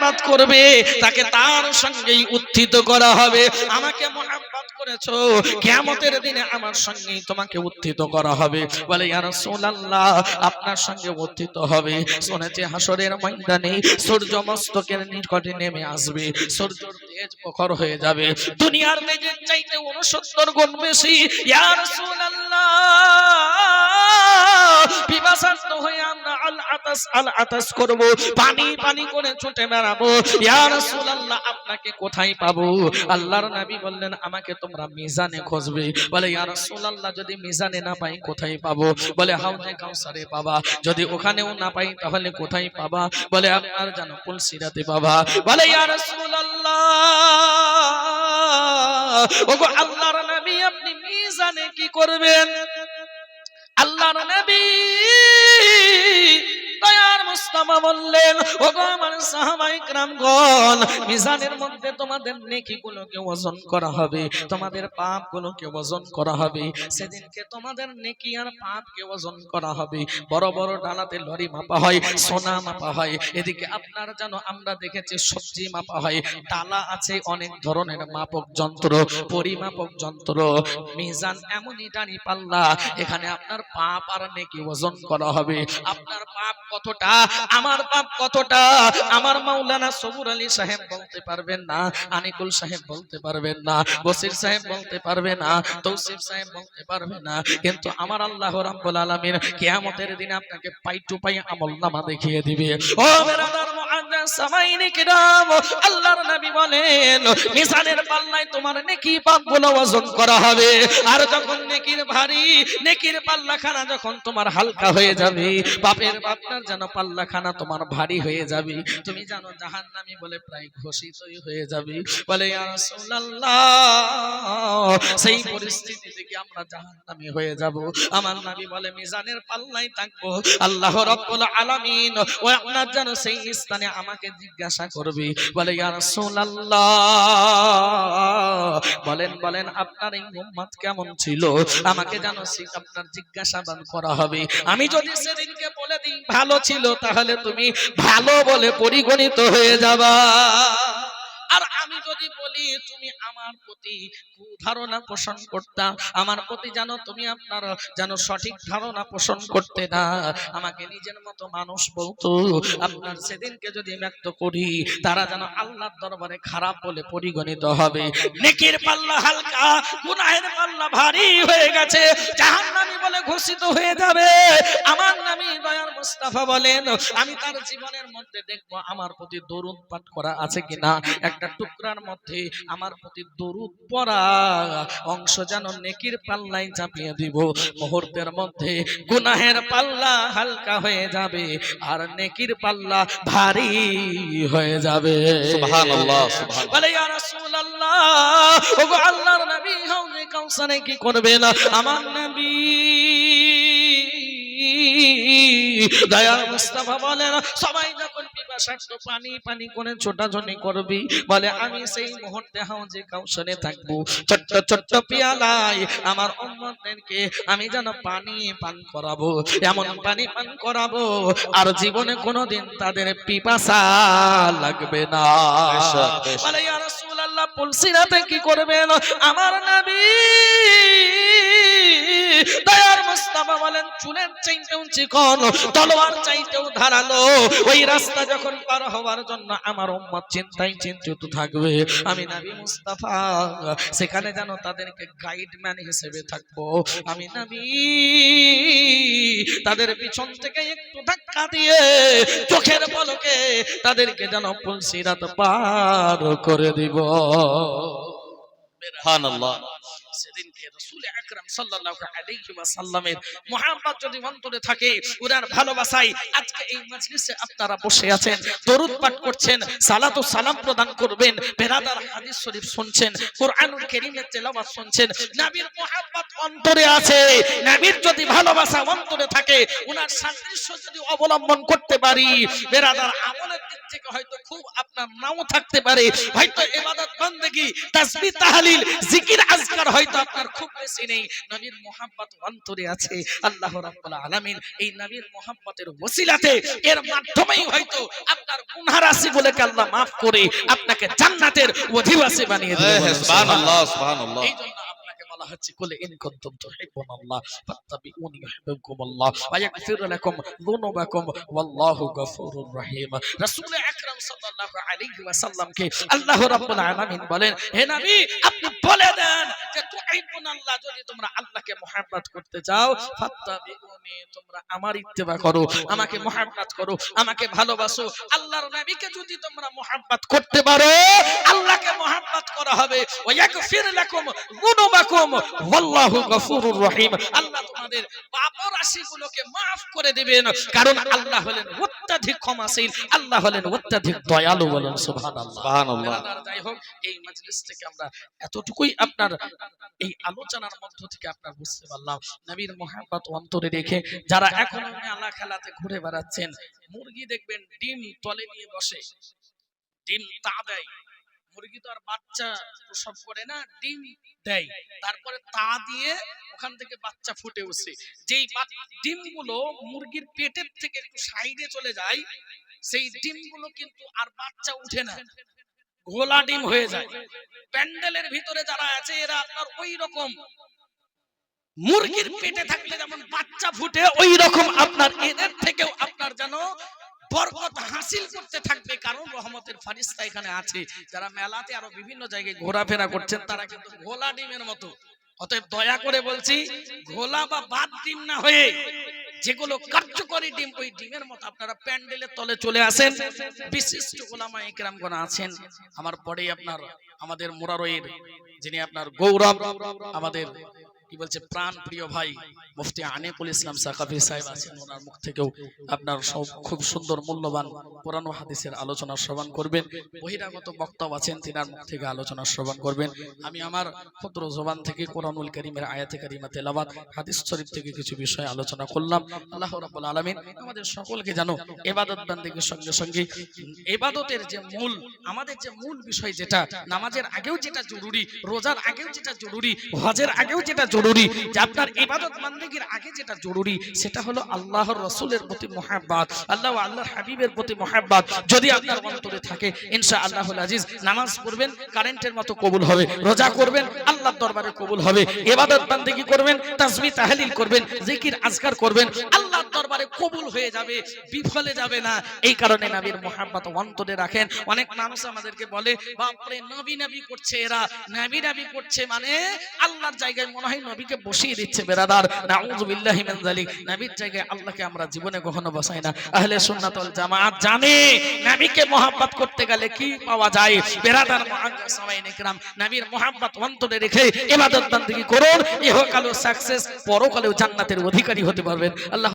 মোহাব্বত করবে, তাকে তার সঙ্গেই উত্থিত করা হবে। আমাকে মোহাব্বত করেছ, কিয়ামতের দিনে আমার সঙ্গেই তোমাকে উত্থিত করা হবে। বলে, ইয়া রাসূলুল্লাহ, আপনার সঙ্গে উত্থিত হবে। শুনেছি হাসরের ময়দানে সূর্য মস্তকের নিকটে নেমে আসবে। সূর্যের তেজ প্রখর হয়ে যাবে। দুনিয়ার তেজের চাইতে 69 গুণ বেশি। ইয়া রাসূলুল্লাহ! পিপাসার্থ হয়ে আমরা আল আতাস আল আতাস করব। পানি পানি করে ছুটে বেড়াবো। ইয়া রাসূলুল্লাহ, আপনাকে কোথায় পাবো? আল্লাহর নবী বললেন, আমাকে তোমরা মিজানে খুঁজবে। বলে, ইয়া রাসূলুল্লাহ, যদি মিজানে না পাই, কোথায় পাবো? বলে হাউজে কাউসারে পাবা। যদি ওখানেও না পাই, তাহলে কোথায় পাবা? বলে আপনার জানো পুলসিরাতে পাবা। বলে, ইয়া রাসূলুল্লাহ, ওগো আল্লাহর নবী, আপনি মিজানে কি করবেন? আল্লাহর নবী। মুস্তাফা বললেন, ওগো আমার সাহাবাই کرامগণ মিজানের মধ্যে তোমাদের নেকিগুলোকে ওজন করা হবে, তোমাদের পাপগুলোকে ওজন করা হবে, সেদিনকে তোমাদের নেকি আর পাপকে ওজন করা হবে। বড় বড় ডালাতে লরি মাপা হয়, সোনা মাপা হয়, এদিকে আপনার যেন আমরা দেখেছি সবজি মাপা হয়, ডালা আছে অনেক ধরনের মাপক যন্ত্র, পরিমাপক যন্ত্র, মিজান এমনই টানি পাল্লা এখানে আপনার পাপ আর নেকি ওজন করা হবে। আপনার পাপ কতটা? আমার পাপ কতটা? আমার মাওলানা সবুর আলী সাহেব বলতে পারবেন না, আনিকুল সাহেব বলতে পারবেন না, বসির সাহেব বলতে পারবে না তৌসিফ সাহেব বলতে পারবে না। কিন্তু আমার আল্লাহ রাব্বুল আলামিন কিয়ামতের দিনে আপনাকে পাই টু পাই আমল নামা দেখিয়ে দিবে। ও বেরাদার আল্লাহর নবী বলেন মিজানের পাল্লায় তোমার নেকি পাপগুলো ওজন করা হবে। আর যখন নেকির ভারী, নেকির পাল্লাখানা যখন তোমার হালকা হয়ে যাবে, পাপের আপনার যেন পাল্লাখানা তোমার ভারী হয়ে যাবে। তুমি জানো, জাহান্নামী বলে প্রায় ঘোষিতই হয়ে যাবে। বলে সেই পরিস্থিতি থেকে আমরা জাহান্নামী হয়ে যাব? আমার নবী বলে, মিজানের পাল্লায় থাকব। আল্লাহ রাব্বুল আলামিন ও আপনার যেন সেই স্থানে আমাকে জিজ্ঞাসা করবে? বলে, ইয়া রাসূলুল্লাহ। বলেন বলেন, আপনার এই উম্মত কেমন ছিল? আমাকে জানো আপনার জিজ্ঞাসাবাদ করা হবে। আমি যদি সেদিনকে বলে দিই, ভালো ছিল, তাহলে তুমি ভালো বলে পরিগণিত হয়ে যাবা। আর আমি যদি বলি, তুমি আমার প্রতি ধারণা পোষণ করতা, আমার প্রতি জানো তুমি আপনার জানো সঠিক ধারণা পোষণ করতে না, আমাকে নিজের মতো মানুষ বলতো, আপনার সেদিনকে যদি ব্যক্ত করি, তারা যেন আল্লাহর দরবারে খারাপ বলে পরিগণিত হবে। নেকির পাল্লা হালকা, গুনাহের পাল্লা ভারী হয়ে গেছে, জাহান্নামী বলে ঘোষিত হয়ে যাবে। আমার নামই দয়ার মুস্তাফা বলেন, আমি তার জীবনের মধ্যে দেখব আমার প্রতি দরুদ পাঠ করা আছে কিনা। একটা টুকরার মধ্যে আমার প্রতি দরুদ পড়া। অংশ যেন নেকির পাল্লাই চাপিয়ে দিব। মুহূর্তের মধ্যে গুনাহের পাল্লা হালকা হয়ে যাবে আর নেকির পাল্লা ভারী হয়ে যাবে। সুবহানাল্লাহ, সুবহানাল্লাহ। বলে ইয়া রাসূলুল্লাহ ওগো আল্লাহর নবী হাউজে কাউসারে কি করবেন আমার নবী দয়াল মুস্তাফা বলেন সবাই যখন পানি পানি করে ছোটাছুটি করবি। বলে আমি সেই মুহূর্তে হাউজে কাউসারে থাকব। ছোট্ট ছোট্ট পিয়ালায় আমার উম্মতদেরকে আমি যেন পানি পান করাবো এমন পানি পান করাবো আর জীবনে কোনোদিন তাদের পিপাসা লাগবে না। বলে ইয়া রাসূলুল্লাহ পুলসিরাতে কি করবেন? আমার নবী মুস্তাফা বলেন, চুলের চাইতেও চিকন তলোয়ার চাইতেও ধারালো। ওই রাস্তা যখন পার হওয়ার জন্য আমার উম্মত চিন্তায় চিন্তিত থাকবে। আমি নবী মুস্তাফা, সেখানে যেন তাদেরকে গাইডম্যান হিসেবে থাকব। আমি নবী, তাদের পিছন থেকে একটু ধাক্কা দিয়ে চোখের পলকে তাদেরকে যেন পুলসিরাত পার করে দিব। সুবহানাল্লাহ। সেদিনকে রাসূল সাল্লাল্লাহু আলাইহি ওয়াসাল্লামের মুহাব্বত যদি অন্তরে থাকে আজকে এই মজলিসে আপনারা বসে আছেন, দরুদ পাঠ করছেন, সালাত ও সালাম প্রদান করবেন, বেরাদার হাদিস শরীফ শুনছেন, কোরআনুল কারীমের তেলাওয়াত শুনছেন, নবীর মুহাব্বত অন্তরে আছে, নবীর যদি ভালোবাসা অন্তরে থাকে ওনার সাদৃশ্য যদি অবলম্বন করতে পারি, বেরাদার আমলের দিক থেকে হয়তো খুব আপনার নাও থাকতে পারে। হয়তো ইবাদত বান্দেগি তাসবিহ তাহলিল জিকির আজকার হয়তো আপনার খুব বেশি নেই। নবীর মোহাব্বত অন্তরে আছে। আল্লাহ রাব্বুল আলামিন এই নবীর মোহাব্বতের ওসিলাতে এর মাধ্যমেই হয়তো আপনার গুনাহ রাশি বলে আল্লাহ maaf করে আপনাকে জান্নাতের অধিবাসী বানিয়ে দেবে হ্যাঁ, সুবহানাল্লাহ সুবহানাল্লাহ। এই জন্য আপনাকে বলা হচ্ছে, কুল ইন কুনতুম তুহিব্বুনাল্লাহ ফাত্তাবিউনি ইউহিব্বুকুমুল্লাহ ওয়া ইয়াগফির লাকুম যুনুবাকুম ওয়াল্লাহু গফুরুর রহিম। রাসূল আকরাম সাল্লাল্লাহু আলাইহি ওয়াসাল্লামকে আল্লাহ রাব্বুল আলামিন বলেন, হে নবী, আপনি বলে দেন যে তুহিব্বুনাল্লাহ যদি তোমরা আল্লাহকে মুহাব্বত করতে চাও, ফাত্তাবিউনি, তোমরা আমার ইত্তেবা করো, আমাকে মুহাব্বত করো, আমাকে ভালোবাসো। আল্লাহর নবীকে যদি তোমরা মুহাব্বত করতে পারো, আল্লাহকে মুহাব্বত করা হবে। ওয়া ইয়াগফির লাকুম যুনুবাকুম, ওয়াল্লাহু গফুরুর রহিম। আল্লাহ তোমাদের পাপ রাশিগুলোকে maaf করে দিবেন। কারণ আল্লাহ হলেন অত্যাধিক ক্ষমাশীল আল্লাহ হলেন অত্যাধিক দয়ালু বলেন সুবহানাল্লাহ। সুবহানাল্লাহ। যাই হোক এই মজলিস থেকে আমরা এতটুকুই আপনার এই আলোচনার মধ্য থেকে আপনার বুঝতে পারলাম। নবীর মোহাম্মত অন্তরে রেখে যারা এখনও মেলা খেলাতে ঘুরে বেড়াচ্ছেন মুরগি দেখবেন ডিম তলে নিয়ে বসে ডিম তা দেয়। মুরগি তো আর বাচ্চা প্রসব করে না ডিম দেয়। তারপরে তা দিয়ে ওখান থেকে বাচ্চা ফুটে উঠছে যেই ডিমগুলো মুরগির পেটের থেকে একটু সাইডে চলে যায় সেই ডিমগুলো কিন্তু আর বাচ্চা উঠে না। ঘোলা ডিম হয়ে যায়। প্যান্ডেলের ভিতরে যারা আছে এরা আপনার ওই রকম মুরগির পেটে থাকলে যেমন বাচ্চা ফুটে ওই রকম আপনার এদের থেকেও আপনার যেন বরকত ফারিস্তা এখানে আছে, যারা মেলাতে আরও বিভিন্ন জায়গায় ঘোরাফেরা করছেন, তারা কিন্তু ঘোলা ডিমের মতো। অতএব দয়া করে বলছি, ঘোলা বা বাদ ডিম না হয়ে যেগুলো কার্যকরী ডিম, ওই ডিমের মতো আপনারা প্যান্ডেলের তলে চলে আসেন, বিশিষ্ট গোলামা একরামগণ আছেন। আমার পরেই আপনার, আমাদের মোরারয়ের যিনি আপনার গৌরব, আমাদের কি বলছে, প্রাণ প্রিয় ভাই, মুফতি আনিকুল ইসলাম সাকাফি সাহেব আছেন, ওনার মুখ থেকেও আপনার খুব সুন্দর, মূল্যবান কোরআন হাদিসের আলোচনা শ্রবণ করবেন। বহিরাগত বক্তাও আছেন, তিনার মুখ থেকে আলোচনা শ্রবণ করবেন। আমি আমার ক্ষুদ্র জবান থেকে কোরআনুল করিমের আয়াতে কারিমা তেলাওয়াত, হাদিস শরীফ থেকে কিছু বিষয় আলোচনা করলাম। আল্লাহ রাব্বুল আলামিন আমাদের সকলকে জানো ইবাদত বান্দেগীর সঙ্গে সঙ্গে ইবাদতের যে মূল, আমাদের যে মূল বিষয় যেটা, নামাজের আগেও যেটা জরুরি, রোজার আগেও যেটা জরুরি, হজের আগেও যেটা জরুরি যে আপনার ইবাদত বান্দেগীর আগে যেটা জরুরি, সেটা হলো আল্লাহর রসুলের প্রতি মহাব্বাত, আল্লাহ আল্লাহর হাবিবের প্রতি মহাব্বাত, যদি আপনার অন্তরে থাকে ইনশা আল্লাহুল আজিজ, নামাজ পড়বেন, কারেন্টের মতো কবুল হবে, রোজা করবেন, আল্লাহর দরবারে কবুল হবে, ইবাদত বান্দেগী করবেন তাসবিহ তাহলিল করবেন, জিকির, আজকার করবেন, আল্লাহর দরবারে কবুল হয়ে যাবে, বিফলে যাবে না, এই কারণে নবীর মোহাম্মত অন্তরে রাখেন। অনেক মানুষ আমাদেরকে বলে, বাপরে নবী নবী করছে এরা, নবী নবী করছে মানে আল্লাহর জায়গায় মনে হয় নবীকে বসিয়ে দিচ্ছে বেরাদার নাউজুবিল্লাহি মিন যালিক। নবীর জায়গায় আল্লাহকে আমরা জীবনে কখনো বসাই না। আহলে সুন্নাত ওয়াল জামাত জানে, নবীকে মোহাব্বত করতে গেলে কি পাওয়া যায়? বেরাদার মুআজ্জাজ সবাই নেকরাম নবীর মোহাব্বত অন্তরে রেখে ইবাদত বান্দগি করুন, ইহকালেও সাকসেস, পরকালেও জান্নাতের অধিকারী হতে পারবেন। আল্লাহ